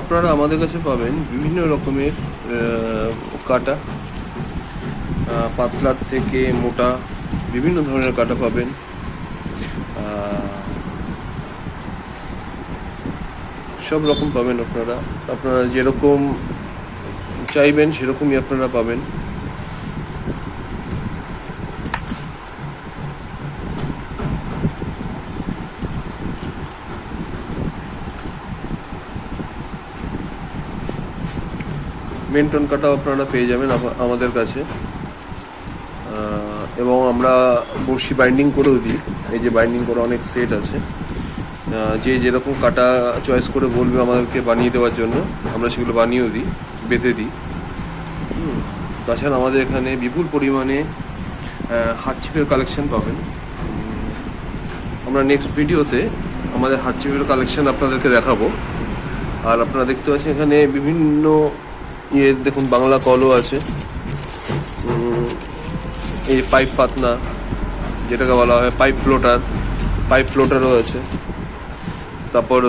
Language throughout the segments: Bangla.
আপনারা আমাদের কাছে পাবেন বিভিন্ন রকমের কাটা। পাতলার থেকে মোটা বিভিন্ন ধরনের কাটা পাবেন। সব রকম পাবেন আপনারা। আপনারা যেরকম চাইবেন সেরকমই আপনারা পাবেন। মেন্টন কাটাও আপনারা পেয়ে যাবেন আমাদের কাছে। এবং আমরা বড়শি বাইন্ডিং করেও দিই। এই যে বাইন্ডিং করা অনেক সেট আছে। যে যেরকম কাটা চয়েস করে বলবে আমাদেরকে বানিয়ে দেওয়ার জন্য, আমরা সেগুলো বানিয়েও দিই, বেঁধে দিই। তাছাড়া আমাদের এখানে বিপুল পরিমাণে হাত ছিপের কালেকশন পাবেন। আমরা নেক্সট ভিডিওতে আমাদের হাত ছিপের কালেকশন আপনাদেরকে দেখাবো। আর আপনারা দেখতে পাচ্ছেন এখানে বিভিন্ন ইয়ে দেখুন, বাংলা কলও আছে। এই পাইপ পাতনা যেটাকে বলা হয় পাইপ ফ্লোটার, পাইপ ফ্লোটারও আছে। তারপর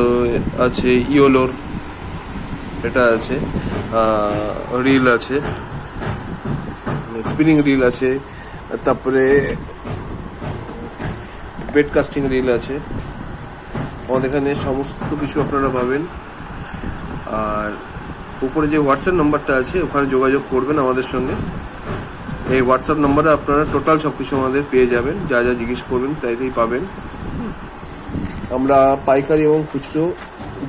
আছে ইয়োলোর এটা আছে রিল আছে, স্পিনিং রিল আছে, তারপরে বেড কাস্টিং রিল আছে। আমাদের এখানে সমস্ত কিছু আপনারা পাবেন। আর উপরে যে হোয়াটসঅ্যাপ নাম্বারটা আছে, ওখানে যোগাযোগ করবেন আমাদের সঙ্গে। এই হোয়াটসঅ্যাপ নাম্বারে আপনারা টোটাল সব কিছু আমাদের পেয়ে যাবেন। যা যা জিজ্ঞেস করবেন, তাইতেই পাবেন। আমরা পাইকারি এবং খুচরো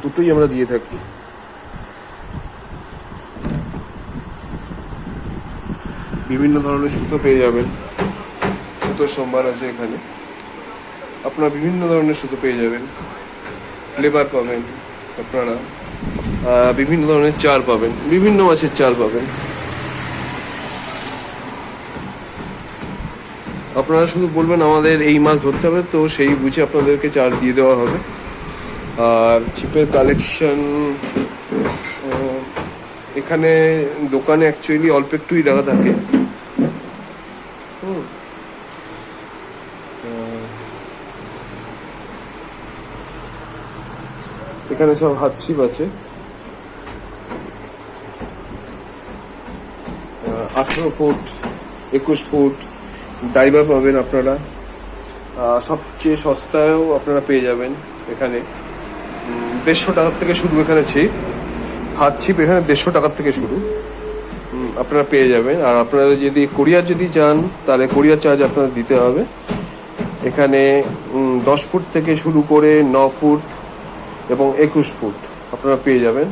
দুটোই আমরা দিয়ে থাকি। বিভিন্ন ধরনের সুতো পেয়ে যাবেন। সুতোর সম্ভার আছে এখানে। আপনারা বিভিন্ন ধরনের সুতো পেয়ে যাবেন। লেবার পাবেন আপনারা বিভিন্ন ধরনের চার পাবেন, বিভিন্ন মাছের চার পাবেন। আপনারা শুধু বলবেন আমাদের এই মাছ ধরতে হবে, তো সেই বুঝে আপনাদেরকে চার দিয়ে দেওয়া হবে। আর চিপের কালেকশন এখানে দোকানে অ্যাকচুয়ালি অল্প একটুই রাখা থাকে। এখানে সব হাত ছিপ আছে। আঠেরো ফুট, একুশ ফুট, ডাইভার পাবেন আপনারা। সবচেয়ে সস্তায়ও আপনারা পেয়ে যাবেন এখানে। দেড়শো টাকার থেকে শুরু এখানে ছিপ। হাত ছিপ এখানে দেড়শো টাকার থেকে শুরু। আপনারা পেয়ে যাবেন। আর আপনারা যদি কোরিয়ার যদি চান, তাহলে কোরিয়ার চার্জ আপনাদের দিতে হবে। এখানে দশ ফুট থেকে শুরু করে ন ফুট এবং একুশ ফুট আপনারা পেয়ে যাবেন।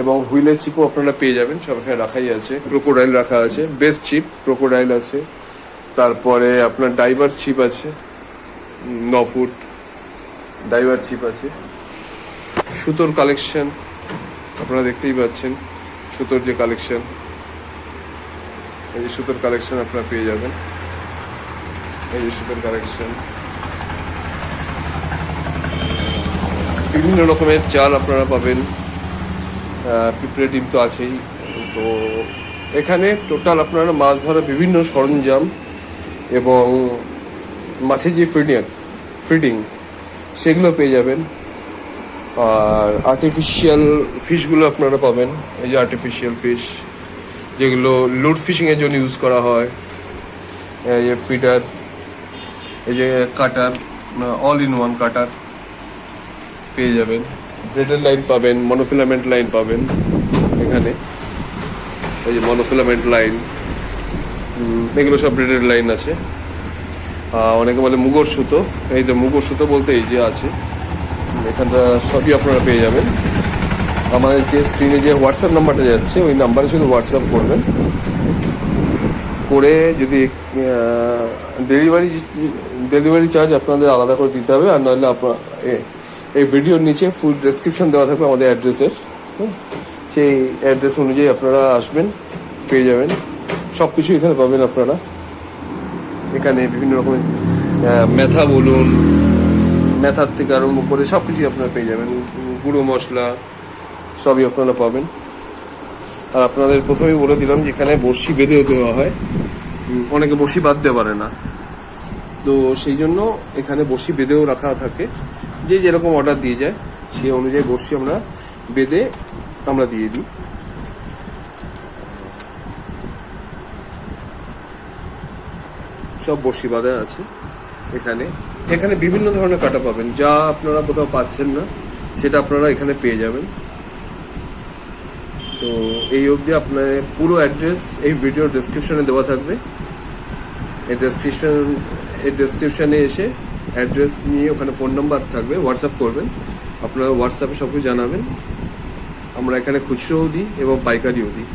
এবং হুইলের চিপও আপনারা পেয়ে যাবেন। সব এখানে রাখাই আছে। ক্রোকোডাইল রাখা আছে। বেস্ট চিপ ক্রোকোডাইল আছে। তারপরে আপনার ডাইভার চিপ আছে। ন ফুট ডাইভার চিপ আছে। সুতোর কালেকশন আপনারা দেখতেই পাচ্ছেন। সুতোর যে কালেকশন এই যে সুতোর কালেকশন আপনারা পেয়ে যাবেন। এই যে সুতোর কালেকশন বিভিন্ন রকমের চাল আপনারা পাবেন। পিঁপড়ে ডিম তো আছেই। তো এখানে টোটাল আপনারা মাছ ধরার বিভিন্ন সরঞ্জাম এবং মাছের যে ফিডিং ফিডিং সেগুলো পেয়ে যাবেন। আর আর্টিফিশিয়াল ফিশগুলো আপনারা পাবেন। এই যে আর্টিফিশিয়াল ফিশ যেগুলো লোড ফিশিংয়ের জন্য ইউজ করা হয়। এই যে ফিডার এই যে cutter all in one cutter পেয়ে যাবেন। ব্রেডের লাইন পাবেন মনোফিলামেন্ট লাইন পাবেন এখানে। এই যে মনোফিলামেন্ট লাইন এগুলো সব ব্রেডের লাইন আছে। অনেকে বলে মুগর সুতো। এই যে মুগর সুতো বলতে এই যে আছে, এখানটা সবই আপনারা পেয়ে যাবেন। আমাদের যে স্ক্রিনে যে হোয়াটসঅ্যাপ নাম্বারটা যাচ্ছে, ওই নাম্বারে শুধু হোয়াটসঅ্যাপ করবেন। করে যদি ডেলিভারি ডেলিভারি চার্জ আপনাদের আলাদা করে দিতে হবে, আর নাহলে আপনার এই ভিডিওর নিচে ফুল ডেসক্রিপশন দেওয়া থাকবে আমাদের অ্যাড্রেসের সেই অ্যাড্রেস অনুযায়ী আপনারা আসবেন, পেয়ে যাবেন। সব কিছু এখানে পাবেন আপনারা। এখানে বিভিন্ন রকমের মেথা বলুন, মেথার থেকে আরম্ভ করে সব কিছুই আপনারা পেয়ে যাবেন। গুঁড়ো মশলা সবই আপনারা পাবেন। আর আপনাদের প্রথমেই বলে দিলাম যে এখানে বড়শি বেঁধেও দেওয়া হয়। অনেকে বড়শি বাদ দিতে পারে না। তো সেই জন্য এখানে বড়শি বেঁধেও রাখা থাকে। যে যেরকম অর্ডার দিয়ে যায়, সেই অনুযায়ী বড়শি আমরা বেঁধে আমরা দিয়ে দিই। সব বড়শি বাঁধা আছে এখানে। এখানে বিভিন্ন ধরনের কাটা পাবেন, যা আপনারা কোথাও পাচ্ছেন না, সেটা আপনারা এখানে পেয়ে যাবেন। তো এই অবধি আপনার পুরো অ্যাড্রেস এই ভিডিও ডেসক্রিপশনে দেওয়া থাকবে। এই ডেসক্রিপশন এই ডেসক্রিপশনে এসে অ্যাড্রেস নিয়ে ওখানে ফোন নাম্বার থাকবে হোয়াটসঅ্যাপ করবেন। আপনারা হোয়াটসঅ্যাপে সব কিছু জানাবেন। আমরা এখানে খুচরোও দিই এবং পাইকারিও দিই।